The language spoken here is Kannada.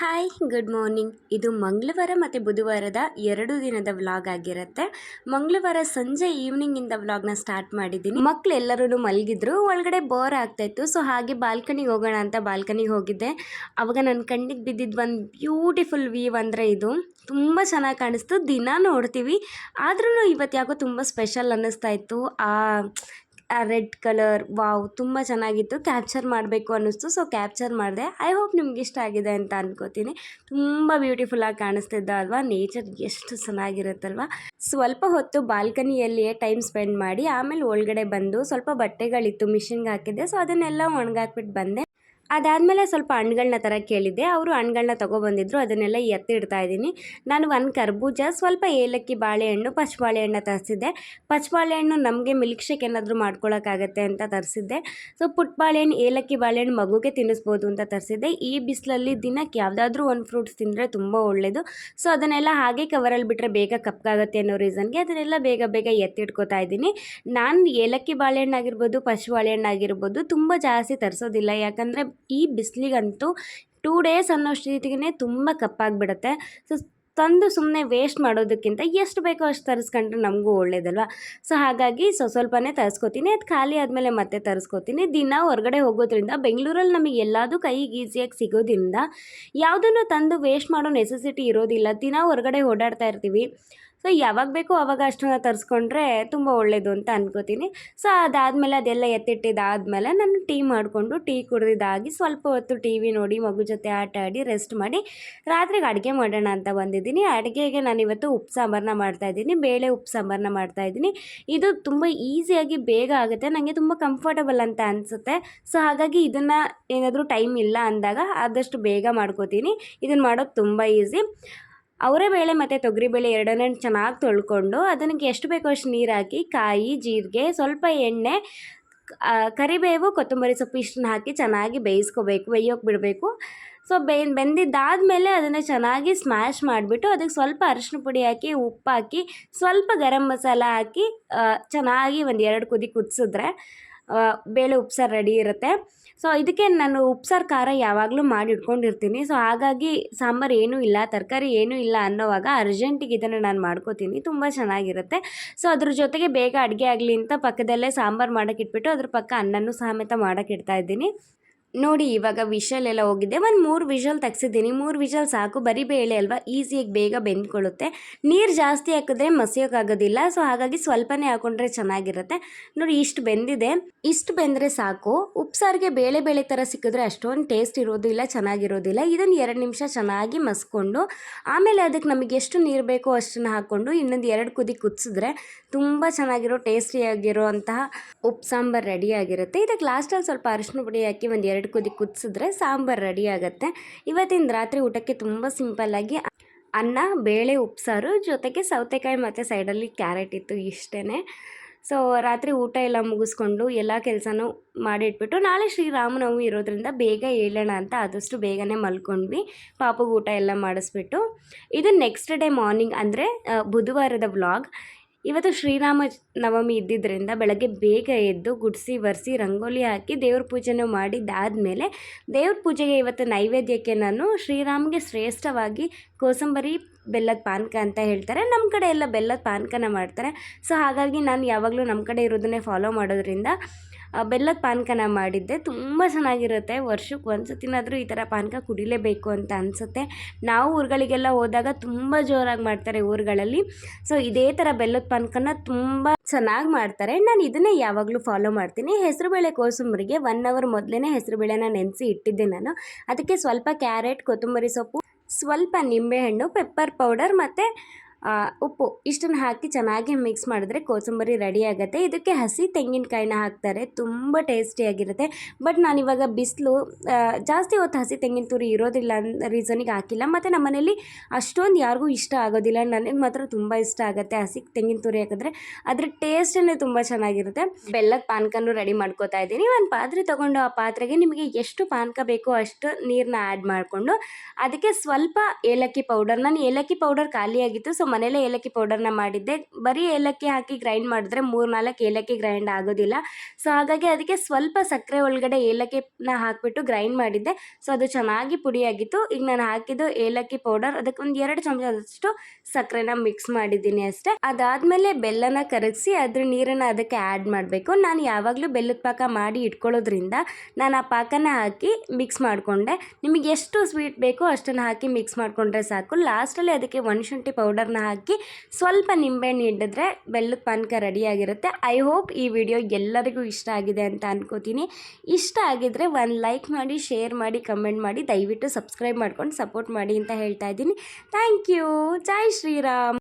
ಹಾಯ್ ಗುಡ್ ಮಾರ್ನಿಂಗ್ ಇದು ಮಂಗಳವಾರ ಮತ್ತು ಬುಧವಾರದ ಎರಡು ದಿನದ ವ್ಲಾಗ್ ಆಗಿರುತ್ತೆ. ಮಂಗಳವಾರ ಸಂಜೆ ಈವ್ನಿಂಗಿಂದ ವ್ಲಾಗ್ನ ಸ್ಟಾರ್ಟ್ ಮಾಡಿದ್ದೀನಿ. ಮಕ್ಳು ಎಲ್ಲರೂ ಮಲಗಿದ್ರು, ಒಳಗಡೆ ಬೋರ್ ಆಗ್ತಾಯಿತ್ತು ಸೊ ಹಾಗೆ ಬಾಲ್ಕನಿಗೆ ಹೋಗೋಣ ಅಂತ ಬಾಲ್ಕನಿಗೆ ಹೋಗಿದ್ದೆ. ಅವಾಗ ನನ್ನ ಕಣ್ಣಿಗೆ ಬಿದ್ದಿದ್ದು ಒಂದು ಬ್ಯೂಟಿಫುಲ್ ವ್ಯೂ ಅಂದರೆ ಇದು. ತುಂಬ ಚೆನ್ನಾಗಿ ಕಾಣಿಸ್ತು, ದಿನ ನೋಡ್ತೀವಿ. ಆದ್ರೂ ಇವತ್ತು ಯಾಕೋ ತುಂಬ ಸ್ಪೆಷಲ್ ಅನ್ನಿಸ್ತಾ ಇತ್ತು. ಆ ಆ ರೆಡ್ ಕಲರ್, ವಾವ್, ತುಂಬ ಚೆನ್ನಾಗಿತ್ತು. ಕ್ಯಾಪ್ಚರ್ ಮಾಡಬೇಕು ಅನ್ನಿಸ್ತು. ಸೊ ಕ್ಯಾಪ್ಚರ್ ಮಾಡಿದೆ. ಐ ಹೋಪ್ ನಿಮ್ಗೆ ಇಷ್ಟ ಆಗಿದೆ ಅಂತ ಅಂದ್ಕೋತೀನಿ ತುಂಬ ಬ್ಯೂಟಿಫುಲ್ಲಾಗಿ ಕಾಣಿಸ್ತಿದ್ದ ಅಲ್ವಾ? ನೇಚರ್ ಎಷ್ಟು ಚೆನ್ನಾಗಿರುತ್ತಲ್ವ? ಸ್ವಲ್ಪ ಹೊತ್ತು ಬಾಲ್ಕನಿಯಲ್ಲಿಯೇ ಟೈಮ್ ಸ್ಪೆಂಡ್ ಮಾಡಿ, ಆಮೇಲೆ ಒಳಗಡೆ ಬಂದು ಸ್ವಲ್ಪ ಬಟ್ಟೆಗಳಿತ್ತು ಮಿಷಿನ್ಗೆ ಹಾಕಿದ್ದೆ. ಸೊ ಅದನ್ನೆಲ್ಲ ಒಣಗಾಕ್ಬಿಟ್ಟು ಬಂದೆ. ಅದಾದಮೇಲೆ ಸ್ವಲ್ಪ ಹಣ್ಗಳನ್ನ ಥರ ಕೇಳಿದ್ದೆ. ಅವರು ಹಣ್ಗಳನ್ನ ತೊಗೊಬಂದಿದ್ರು. ಅದನ್ನೆಲ್ಲ ಎತ್ತಿಡ್ತಾ ಇದ್ದೀನಿ. ನಾನು ಒಂದು ಕರ್ಬೂಜ, ಸ್ವಲ್ಪ ಏಲಕ್ಕಿ ಬಾಳೆಹಣ್ಣು ಪಚ್ಚಬಾಳೆಹಣ್ಣು ತರಿಸಿದ್ದೆ. ಪಚ್ಚಬಾಳೆಹಣ್ಣು ನಮಗೆ ಮಿಲ್ಕ್ ಶೇಕ್ ಏನಾದರೂ ಮಾಡ್ಕೊಳ್ಳೋಕ್ಕಾಗತ್ತೆ ಅಂತ ತರಿಸಿದ್ದೆ. ಸೊ ಪುಟ್ ಬಾಳೆಹಣ್ಣು ಏಲಕ್ಕಿ ಬಾಳೆಹಣ್ಣು ಮಗುಗೆ ತಿನ್ನಿಸ್ಬೋದು ಅಂತ ತರಿಸಿದ್ದೆ. ಈ ಬಿಸಿಲಲ್ಲಿ ದಿನಕ್ಕೆ ಯಾವುದಾದ್ರೂ ಒಂದು ಫ್ರೂಟ್ಸ್ ತಿಂದರೆ ತುಂಬ ಒಳ್ಳೆಯದು ಸೊ, ಅದನ್ನೆಲ್ಲ ಹಾಗೆ ಕವರಲ್ಲಿ ಬಿಟ್ಟರೆ ಬೇಗ ಕಪ್ಪಾಗುತ್ತೆ ಅನ್ನೋ ರೀಸನ್ಗೆ ಅದನ್ನೆಲ್ಲ ಬೇಗ ಬೇಗ ಎತ್ತಿಟ್ಕೋತಾ ಇದ್ದೀನಿ. ನಾನು ಏಲಕ್ಕಿ ಬಾಳೆಹಣ್ಣಾಗಿರ್ಬೋದು ಆಗಿರ್ಬೋದು ಪಚ್ಚ ತುಂಬ ಜಾಸ್ತಿ ತರಿಸೋದಿಲ್ಲ. ಯಾಕಂದರೆ ಈ ಬಿಸಿಲಿಗಂತೂ ಟೂ ಡೇಸ್ ಅನ್ನೋ ಸ್ಥಿತಿಗೆ ತುಂಬ ಕಪ್ಪಾಗಿಬಿಡುತ್ತೆ. ಸೊ, ತಂದು ಸುಮ್ಮನೆ ವೇಸ್ಟ್ ಮಾಡೋದಕ್ಕಿಂತ ಎಷ್ಟು ಬೇಕೋ ಅಷ್ಟು ತರಿಸ್ಕೊಂಡ್ರೆ ನಮಗೂ ಒಳ್ಳೇದಲ್ವ? ಸೊ, ಹಾಗಾಗಿ ಸೊ, ಸ್ವಲ್ಪನೇ ತರಿಸ್ಕೊತೀನಿ. ಅದು ಖಾಲಿ ಆದಮೇಲೆ ಮತ್ತೆ ತರಿಸ್ಕೋತೀನಿ. ದಿನ ಹೊರಗಡೆ ಹೋಗೋದ್ರಿಂದ, ಬೆಂಗಳೂರಲ್ಲಿ ನಮಗೆ ಎಲ್ಲದೂ ಕೈಗೆ ಈಸಿಯಾಗಿ ಸಿಗೋದ್ರಿಂದ, ಯಾವುದನ್ನು ತಂದು ವೇಸ್ಟ್ ಮಾಡೋ ನೆಸೆಸಿಟಿ ಇರೋದಿಲ್ಲ. ದಿನ ಹೊರಗಡೆ ಓಡಾಡ್ತಾ ಇರ್ತೀವಿ. ಸೊ ಯಾವಾಗ ಬೇಕೋ ಅವಾಗ ಅಷ್ಟನ್ನ ತರಿಸ್ಕೊಂಡ್ರೆ ತುಂಬ ಒಳ್ಳೆಯದು ಅಂತ ಅನ್ಕೋತೀನಿ. ಸೊ ಅದಾದಮೇಲೆ ಅದೆಲ್ಲ ಎತ್ತಿಟ್ಟಿದ್ದಾದಮೇಲೆ ನಾನು ಟೀ ಮಾಡಿಕೊಂಡು ಟೀ ಕುಡಿದಿದ್ದಾಗಿ ಸ್ವಲ್ಪ ಹೊತ್ತು ಟಿ ವಿ ನೋಡಿ ಮಗು ಜೊತೆ ಆಟ ಆಡಿ ರೆಸ್ಟ್ ಮಾಡಿ ರಾತ್ರಿಗೆ ಅಡುಗೆ ಮಾಡೋಣ ಅಂತ ಬಂದಿದ್ದೀನಿ. ಅಡುಗೆಗೆ ನಾನು ಇವತ್ತು ಉಪ್ಪು ಸಾಂಬಾರನ್ನ ಮಾಡ್ತಾಯಿದ್ದೀನಿ ಬೇಳೆ ಉಪ್ಪು ಸಾಂಬಾರನ್ನ ಮಾಡ್ತಾಯಿದ್ದೀನಿ ಇದು ತುಂಬ ಈಸಿಯಾಗಿ ಬೇಗ ಆಗುತ್ತೆ. ನನಗೆ ತುಂಬ ಕಂಫರ್ಟಬಲ್ ಅಂತ ಅನಿಸುತ್ತೆ. ಸೊ ಹಾಗಾಗಿ ಇದನ್ನು ಏನಾದರೂ ಟೈಮ್ ಇಲ್ಲ ಅಂದಾಗ ಆದಷ್ಟು ಬೇಗ ಮಾಡ್ಕೋತೀನಿ. ಇದನ್ನು ಮಾಡೋದು ತುಂಬ ಈಸಿ ಅವರೇ ಬೇಳೆ ಮತ್ತು ತೊಗರಿಬೇಳೆ ಎರಡನ್ನೂ ಚೆನ್ನಾಗಿ ತೊಳ್ಕೊಂಡು ಅದಕ್ಕೆ ಎಷ್ಟು ಬೇಕೋ ಅಷ್ಟು ನೀರು ಹಾಕಿ ಕಾಯಿ, ಜೀರಿಗೆ, ಸ್ವಲ್ಪ ಎಣ್ಣೆ ಕರಿಬೇವು, ಕೊತ್ತಂಬರಿ ಸೊಪ್ಪು ಇಷ್ಟನ್ನ ಹಾಕಿ ಚೆನ್ನಾಗಿ ಬೇಯಿಸ್ಕೋಬೇಕು, ಬೇಯೋಕೆ ಬಿಡಬೇಕು. ಸೊ ಬೇ, ಬೆಂದಿದ್ದಾದಮೇಲೆ ಅದನ್ನು ಚೆನ್ನಾಗಿ ಸ್ಮ್ಯಾಶ್ ಮಾಡಿಬಿಟ್ಟು ಅದಕ್ಕೆ ಸ್ವಲ್ಪ ಅರಿಶಿನ ಪುಡಿ ಹಾಕಿ, ಉಪ್ಪು ಹಾಕಿ, ಸ್ವಲ್ಪ ಗರಂ ಮಸಾಲ ಹಾಕಿ ಚೆನ್ನಾಗಿ ಒಂದು ಎರಡು ಕುದಿ ಕುದಿಸಿದ್ರೆ ಬೇಳೆ ಉಪ್ಸಾರು ರೆಡಿ ಇರುತ್ತೆ. ಸೊ ಇದಕ್ಕೆ ನಾನು ಉಪ್ಸಾರು ಖಾರ ಯಾವಾಗಲೂ ಮಾಡಿ ಇಟ್ಕೊಂಡಿರ್ತೀನಿ ಸೊ ಹಾಗಾಗಿ ಸಾಂಬಾರು ಏನೂ ಇಲ್ಲ, ತರಕಾರಿ ಏನೂ ಇಲ್ಲ ಅನ್ನೋವಾಗ ಅರ್ಜೆಂಟಿಗೆ ಇದನ್ನು ನಾನು ಮಾಡ್ಕೋತೀನಿ. ತುಂಬ ಚೆನ್ನಾಗಿರುತ್ತೆ. ಸೊ ಅದ್ರ ಜೊತೆಗೆ ಬೇಗ ಅಡುಗೆ ಆಗಲಿ ಅಂತ ಪಕ್ಕದಲ್ಲೇ ಸಾಂಬಾರು ಮಾಡೋಕ್ಕಿಟ್ಬಿಟ್ಟು ಅದ್ರ ಪಕ್ಕ ಅನ್ನನೂ ಸಮೇತ ಮಾಡೋಕೆ ಇಡ್ತಾ ಇದ್ದೀನಿ. ನೋಡಿ, ಇವಾಗ ವಿಷಲ್ ಎಲ್ಲ ಹೋಗಿದೆ. ಒಂದು ಮೂರು ವಿಷಲ್ ತೆಗ್ಸಿದ್ದೀನಿ. ಮೂರು ವಿಷಲ್ ಸಾಕು. ಬರೀ ಬೇಳೆ ಅಲ್ವಾ? ಈಸಿಯಾಗಿ ಬೇಗ ಬೆಂದ್ಕೊಳ್ಳುತ್ತೆ. ನೀರು ಜಾಸ್ತಿ ಹಾಕಿದ್ರೆ ಮಸಿಯೋಕ್ಕಾಗೋದಿಲ್ಲ ಸೊ ಹಾಗಾಗಿ ಸ್ವಲ್ಪನೇ ಹಾಕೊಂಡ್ರೆ ಚೆನ್ನಾಗಿರುತ್ತೆ. ನೋಡಿ, ಇಷ್ಟು ಬೆಂದಿದೆ. ಇಷ್ಟು ಬೆಂದರೆ ಸಾಕು. ಉಪ್ಸಾರಿಗೆ ಬೇಳೆ ಬೇಳೆ ಥರ ಸಿಕ್ಕಿದ್ರೆ ಅಷ್ಟೊಂದು ಟೇಸ್ಟ್ ಇರೋದಿಲ್ಲ, ಚೆನ್ನಾಗಿರೋದಿಲ್ಲ. ಇದನ್ನು ಎರಡು ನಿಮಿಷ ಚೆನ್ನಾಗಿ ಮಸ್ಕೊಂಡು, ಆಮೇಲೆ ಅದಕ್ಕೆ ನಮಗೆ ಎಷ್ಟು ನೀರು ಬೇಕೋ ಅಷ್ಟನ್ನು ಹಾಕ್ಕೊಂಡು ಇನ್ನೊಂದು ಎರಡು ಕುದಿ ಕುದಿಸಿದ್ರೆ ತುಂಬ ಚೆನ್ನಾಗಿರೋ ಟೇಸ್ಟಿಯಾಗಿರೋ ಅಂತಹ ಉಪ್ಪು ಸಾಂಬಾರು ರೆಡಿಯಾಗಿರುತ್ತೆ ಇದಕ್ಕೆ ಲಾಸ್ಟಲ್ಲಿ ಸ್ವಲ್ಪ ಅರಿಶಿನ ಪುಡಿ ಹಾಕಿ ಒಂದು ಕುದಿ ಕುದಿಸಿದ್ರೆ ಸಾಂಬಾರು ರೆಡಿ ಆಗುತ್ತೆ. ಇವತ್ತಿನ ರಾತ್ರಿ ಊಟಕ್ಕೆ ತುಂಬ ಸಿಂಪಲ್ಲಾಗಿ ಅನ್ನ, ಬೇಳೆ, ಉಪ್ಸಾರು, ಜೊತೆಗೆ ಸೌತೆಕಾಯಿ ಮತ್ತು ಸೈಡಲ್ಲಿ ಕ್ಯಾರೆಟ್ ಇತ್ತು ಇಷ್ಟೇ ಸೊ, ರಾತ್ರಿ ಊಟ ಎಲ್ಲ ಮುಗಿಸ್ಕೊಂಡು ಎಲ್ಲ ಕೆಲಸನೂ ಮಾಡಿಟ್ಬಿಟ್ಟು ನಾಳೆ ಶ್ರೀರಾಮನವಮಿ ಇರೋದ್ರಿಂದ ಬೇಗ ಹೇಳೋಣ ಅಂತ ಆದಷ್ಟು ಬೇಗನೆ ಮಲ್ಕೊಂಡ್ವಿ. ಪಾಪಗೆ ಊಟ ಎಲ್ಲ ಮಾಡಿಸ್ಬಿಟ್ಟು. ಇದು ನೆಕ್ಸ್ಟ್ ಡೇ ಮಾರ್ನಿಂಗ್ ಅಂದರೆ ಬುಧವಾರದ ವ್ಲಾಗ್ ಇವತ್ತು ಶ್ರೀರಾಮ ನವಮಿ ಇದ್ದಿದ್ದರಿಂದ ಬೆಳಗ್ಗೆ ಬೇಗ ಎದ್ದು ಗುಡಿಸಿ, ಒರೆಸಿ, ರಂಗೋಲಿ ಹಾಕಿ ದೇವ್ರ ಪೂಜೆನೂ ಮಾಡಿದ್ದಾದಮೇಲೆ ದೇವ್ರ ಪೂಜೆಗೆ ಇವತ್ತು ನೈವೇದ್ಯಕ್ಕೆ ನಾನು ಶ್ರೀರಾಮ್ಗೆ ಶ್ರೇಷ್ಠವಾಗಿ ಕೋಸಂಬರಿ ಬೆಲ್ಲದ ಪಾನಕ ಅಂತ ಹೇಳ್ತಾರೆ. ನಮ್ಮ ಕಡೆ ಎಲ್ಲ ಬೆಲ್ಲದ ಪಾನಕನ ಮಾಡ್ತಾರೆ. ಸೊ ಹಾಗಾಗಿ ನಾನು ಯಾವಾಗಲೂ ನಮ್ಮ ಕಡೆ ಇರೋದನ್ನೇ ಫಾಲೋ ಮಾಡೋದ್ರಿಂದ ಬೆಲ್ಲದ ಪಾನಕನ ಮಾಡಿದ್ದೆ. ತುಂಬ ಚೆನ್ನಾಗಿರುತ್ತೆ. ವರ್ಷಕ್ಕೆ ಒಂದು ಸತಿನಾದರೂ ಈ ಥರ ಪಾನಕ ಕುಡಿಲೇಬೇಕು ಅಂತ ಅನಿಸುತ್ತೆ. ನಾವು ಊರುಗಳಿಗೆಲ್ಲ ಹೋದಾಗ ತುಂಬ ಜೋರಾಗಿ ಮಾಡ್ತಾರೆ ಊರುಗಳಲ್ಲಿ. ಸೊ ಇದೇ ಥರ ಬೆಲ್ಲದ ಪಾನಕನ ತುಂಬ ಚೆನ್ನಾಗಿ ಮಾಡ್ತಾರೆ. ನಾನು ಇದನ್ನೇ ಯಾವಾಗಲೂ ಫಾಲೋ ಮಾಡ್ತೀನಿ. ಹೆಸರುಬೇಳೆ ಕೋಸಂಬರಿಗೆ ಒನ್ ಅವರ್ ಮೊದಲೇ ಹೆಸರುಬೇಳೆನ ನೆನೆಸಿ ಇಟ್ಟಿದ್ದೆ ನಾನು. ಅದಕ್ಕೆ ಸ್ವಲ್ಪ ಕ್ಯಾರೆಟ್, ಕೊತ್ತಂಬರಿ ಸೊಪ್ಪು, ಸ್ವಲ್ಪ ನಿಂಬೆಹಣ್ಣು ಪೆಪ್ಪರ್ ಪೌಡರ್ ಮತ್ತು ಉಪ್ಪು ಇಷ್ಟನ್ನು ಹಾಕಿ ಚೆನ್ನಾಗಿ ಮಿಕ್ಸ್ ಮಾಡಿದ್ರೆ ಕೋಸಂಬರಿ ರೆಡಿ ಆಗುತ್ತೆ. ಇದಕ್ಕೆ ಹಸಿ ತೆಂಗಿನಕಾಯಿನ ಹಾಕ್ತಾರೆ. ತುಂಬ ಟೇಸ್ಟಿಯಾಗಿರುತ್ತೆ ಬಟ್ ನಾನಿವಾಗ ಬಿಸಿಲು ಜಾಸ್ತಿ ಹೊತ್ತು ಹಸಿ ತೆಂಗಿನ ತುರಿ ಇರೋದಿಲ್ಲ ರೀಸನಿಗೆ ಹಾಕಿಲ್ಲ. ಮತ್ತು ನಮ್ಮ ಮನೇಲಿ ಅಷ್ಟೊಂದು ಯಾರಿಗೂ ಇಷ್ಟ ಆಗೋದಿಲ್ಲ. ನನಗೆ ಮಾತ್ರ ತುಂಬ ಇಷ್ಟ ಆಗುತ್ತೆ ಹಸಿ ತೆಂಗಿನ ತುರಿ ಹಾಕಿದ್ರೆ. ಅದ್ರ ಟೇಸ್ಟೇ ತುಂಬ ಚೆನ್ನಾಗಿರುತ್ತೆ. ಬೆಲ್ಲದ ಪಾನಕನೂ ರೆಡಿ ಮಾಡ್ಕೋತಾ ಇದ್ದೀನಿ. ಒಂದು ಪಾತ್ರೆ ತೊಗೊಂಡು ಆ ಪಾತ್ರೆಗೆ ನಿಮಗೆ ಎಷ್ಟು ಪಾನಕ ಬೇಕೋ ಅಷ್ಟು ನೀರನ್ನ ಆ್ಯಡ್ ಮಾಡಿಕೊಂಡು, ಅದಕ್ಕೆ ಸ್ವಲ್ಪ ಏಲಕ್ಕಿ ಪೌಡರ್ ನಾನು ಏಲಕ್ಕಿ ಪೌಡರ್ ಖಾಲಿಯಾಗಿತ್ತು ಸೊ ಮನೇಲೇ ಏಲಕ್ಕಿ ಪೌಡರ್ನ ಮಾಡಿದ್ದೆ. ಬರೀ ಏಲಕ್ಕಿ ಹಾಕಿ ಗ್ರೈಂಡ್ ಮಾಡಿದ್ರೆ ಮೂರು ನಾಲ್ಕು ಏಲಕ್ಕಿ ಗ್ರೈಂಡ್ ಆಗೋದಿಲ್ಲ. ಸೊ ಹಾಗಾಗಿ ಅದಕ್ಕೆ ಸ್ವಲ್ಪ ಸಕ್ಕರೆ ಒಳಗಡೆ ಏಲಕ್ಕಿನ ಹಾಕಿಬಿಟ್ಟು ಗ್ರೈಂಡ್ ಮಾಡಿದ್ದೆ. ಸೊ ಅದು ಚೆನ್ನಾಗಿ ಪುಡಿಯಾಗಿತ್ತು. ಈಗ ನಾನು ಹಾಕಿದ್ದು ಏಲಕ್ಕಿ ಪೌಡರ್ ಅದಕ್ಕೆ ಒಂದು ಎರಡು ಚಮಚದಷ್ಟು ಸಕ್ಕರೆನ ಮಿಕ್ಸ್ ಮಾಡಿದ್ದೀನಿ ಅಷ್ಟೇ. ಅದಾದಮೇಲೆ ಬೆಲ್ಲನ ಕರಗಿಸಿ ಅದ್ರ ನೀರನ್ನು ಅದಕ್ಕೆ ಆ್ಯಡ್ ಮಾಡಬೇಕು. ನಾನು ಯಾವಾಗಲೂ ಬೆಲ್ಲದ ಪಾಕ ಮಾಡಿ ಇಟ್ಕೊಳ್ಳೋದ್ರಿಂದ ನಾನು ಆ ಪಾಕನ ಹಾಕಿ ಮಿಕ್ಸ್ ಮಾಡಿಕೊಂಡೆ. ನಿಮಗೆ ಎಷ್ಟು ಸ್ವೀಟ್ ಬೇಕೋ ಅಷ್ಟನ್ನು ಹಾಕಿ ಮಿಕ್ಸ್ ಮಾಡಿಕೊಂಡ್ರೆ ಸಾಕು. ಲಾಸ್ಟಲ್ಲಿ ಅದಕ್ಕೆ ಒಣಶುಂಠಿ ಪೌಡರ್ನ ಹಾಕಿ ಸ್ವಲ್ಪ ನಿಂಬೆಹಣ್ಣು ಹಿಡಿದ್ರೆ ಬೆಲ್ಲದ ಪಾನಕ ರೆಡಿಯಾಗಿರುತ್ತೆ. ಐ ಹೋಪ್ ಈ ವಿಡಿಯೋ ಎಲ್ಲರಿಗೂ ಇಷ್ಟ ಆಗಿದೆ ಅಂತ ಅಂದ್ಕೋತೀನಿ ಇಷ್ಟ ಆಗಿದ್ರೆ ಒಂದು ಲೈಕ್ ಮಾಡಿ ಶೇರ್ ಮಾಡಿ ಕಮೆಂಟ್ ಮಾಡಿ, ದಯವಿಟ್ಟು ಸಬ್ಸ್ಕ್ರೈಬ್ ಮಾಡ್ಕೊಂಡು ಸಪೋರ್ಟ್ ಮಾಡಿ ಅಂತ ಹೇಳ್ತಾ ಇದ್ದೀನಿ. ಥ್ಯಾಂಕ್ ಯು ಜೈ ಶ್ರೀರಾಮ್.